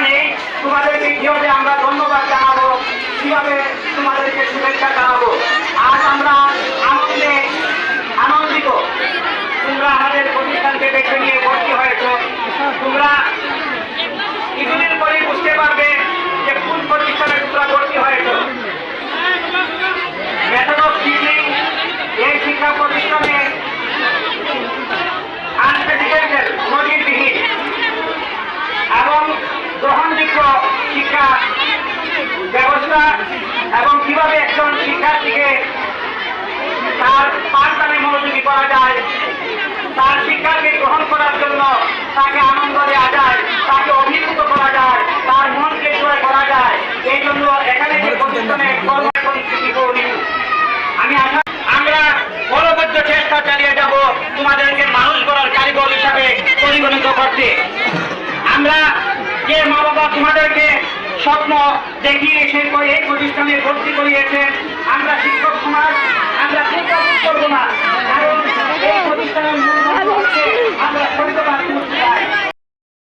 নেই। তোমাদেরকে কীভাবে আমরা ধন্যবাদ জানাব। কীভাবে তোমাদেরকে শুভেচ্ছা গ্রহণযোগ্য শিক্ষা ব্যবস্থা এবং কীভাবে একজন শিক্ষার্থীকে তার পাঠদানে মনোযোগী করা যায়, তার শিক্ষাকে গ্রহণ করার জন্য তাকে আনন্দ দেওয়া যায়, তাকে অভিভূত করা যায়, তার মনকে জয় করা যায়, এই জন্য এখানে যে প্রতিষ্ঠানে আমি আমরা পরবর্তী চেষ্টা চালিয়ে যাব। তোমাদেরকে যে মা বাবা তোমাদেরকে স্বপ্ন দেখিয়ে এসে এই প্রতিষ্ঠানে ভর্তি করিয়েছে আমরা শিক্ষক সমাজ, আমরা চিন্তা করব না